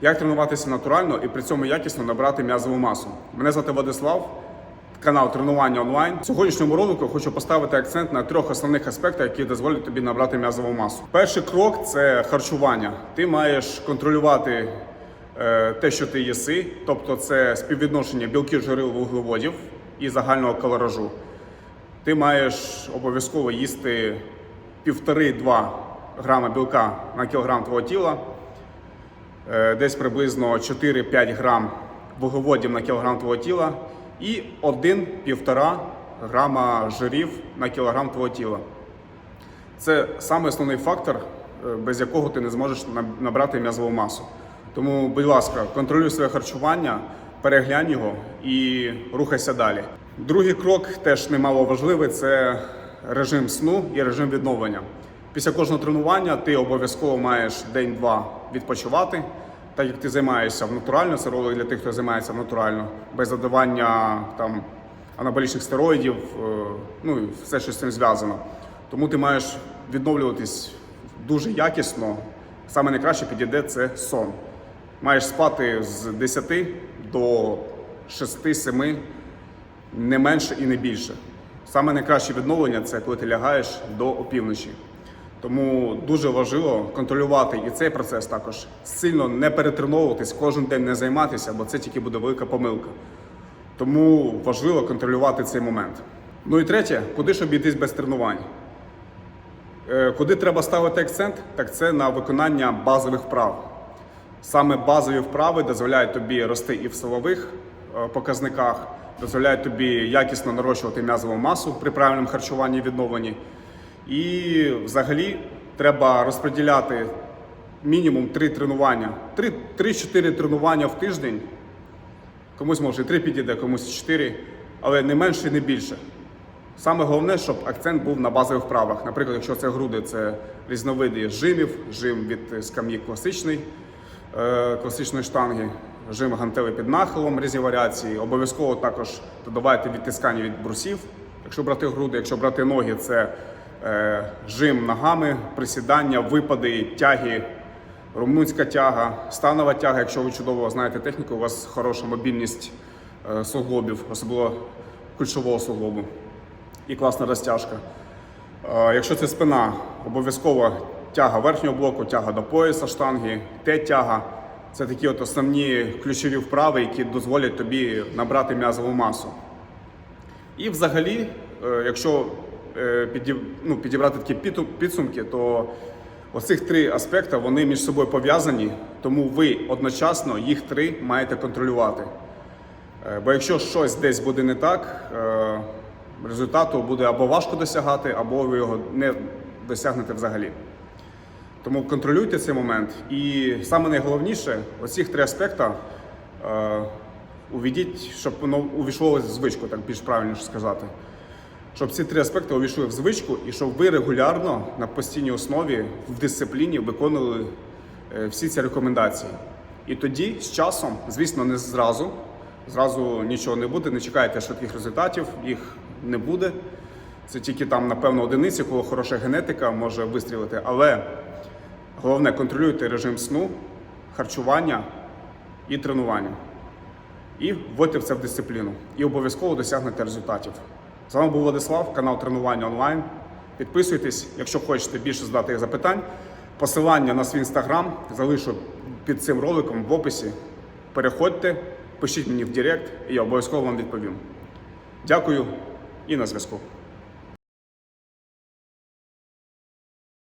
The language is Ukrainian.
Як тренуватися натурально і при цьому якісно набрати м'язову масу? Мене звати Владислав, канал тренування онлайн. В сьогоднішньому ролику хочу поставити акцент на трьох основних аспектах, які дозволять тобі набрати м'язову масу. Перший крок це харчування. Ти маєш контролювати е, те, що ти їси, тобто це співвідношення білків, жирів, вуглеводів і загального калоражу. Ти маєш обов'язково їсти 1,5-2 грама білка на кілограм твого тіла, десь приблизно 4-5 грам вуглеводів на кілограм твого тіла і 1-1,5 грама жирів на кілограм твого тіла. Це саме основний фактор, е, без якого ти не зможеш набрати м'язову масу. Тому, будь ласка, контролюй своє харчування, переглянь його і рухайся далі. Другий крок теж немало важливий це режим сну і режим відновлення. Після кожного тренування ти обов'язково маєш день-два відпочивати. Так як ти займаєшся в натурально, це ролик для тих, хто займається натурально, без додавання там анаболічних стероїдів, е, ну і все, що з цим зв'язано. Тому ти маєш відновлюватись дуже якісно. Саме найкраще підійде це сон. Маєш спати з 10 до 6-7, не менше і не більше. Саме найкраще відновлення це коли ти лягаєш до опівночі. Тому дуже важливо контролювати і цей процес також сильно не перетреновуватись, кожен день не займатися, бо це тільки буде велика помилка. Тому важливо контролювати цей момент. Ну і третє, куди ж обійтись без тренувань? Е, Куди треба ставити акцент, так це на виконання базових вправ. Саме базові вправи дозволяють тобі рости і в силових е, показниках, дозволяють тобі якісно нарощувати м'язову масу при правильному харчуванні відновленні. І взагалі треба розподіляти мінімум 3 тренування, 3 3-4 тренування в тиждень. Комусь може 3 підійде, комусь 4, але не менше не більше. Саме головне, щоб акцент був на базових вправах. Наприклад, якщо це груди, це різновиди жимів, жим від скам'ї класичний, е, класичної штанги, жим гантели під нахилом, різні варіації. Обов'язково також додавайте відтискання від брусів. Якщо брати груди, якщо брати ноги, це жим ногами, присідання, випади, тяги, румунська тяга, станова тяга. Якщо ви чудово знаєте техніку, у вас хороша мобільність е, суглобів, особливо кульшового суглобу і класна розтяжка. Е, Якщо це спина, обов'язково тяга верхнього блоку, тяга до пояса штанги, Т-тяга. Це такі от основні ключові вправи, які дозволять тобі набрати м'язову масу. І взагалі, е, якщо е, ну, підібрати такі підсумки, то оцих три аспекти вони між собою пов'язані, тому ви одночасно їх три маєте контролювати. Е, Бо якщо щось десь буде не так, е, результату буде або важко досягати, або ви його не досягнете взагалі. Тому контролюйте цей момент. І саме найголовніше, оці три аспекти е, увійдіть, щоб воно увійшло в звичку, так більш правильніше сказати. Щоб ці три аспекти увійшли в звичку, і щоб ви регулярно на постійній основі в дисципліні виконували е, всі ці рекомендації. І тоді з часом, звісно, не зразу, зразу нічого не буде, не чекайте швидких результатів, їх не буде. Це тільки там, напевно, одиниці, коли хороша генетика може вистрілити. Але головне контролюйте режим сну, харчування і тренування. І вводьте в це в дисципліну. І обов'язково досягнете результатів. З вами був Владислав, канал тренування онлайн. Підписуйтесь, якщо хочете більше задати запитань. Посилання на свій інстаграм залишу під цим роликом в описі. Переходьте, пишіть мені в Директ, і я обов'язково вам відповім. Дякую і на зв'язку.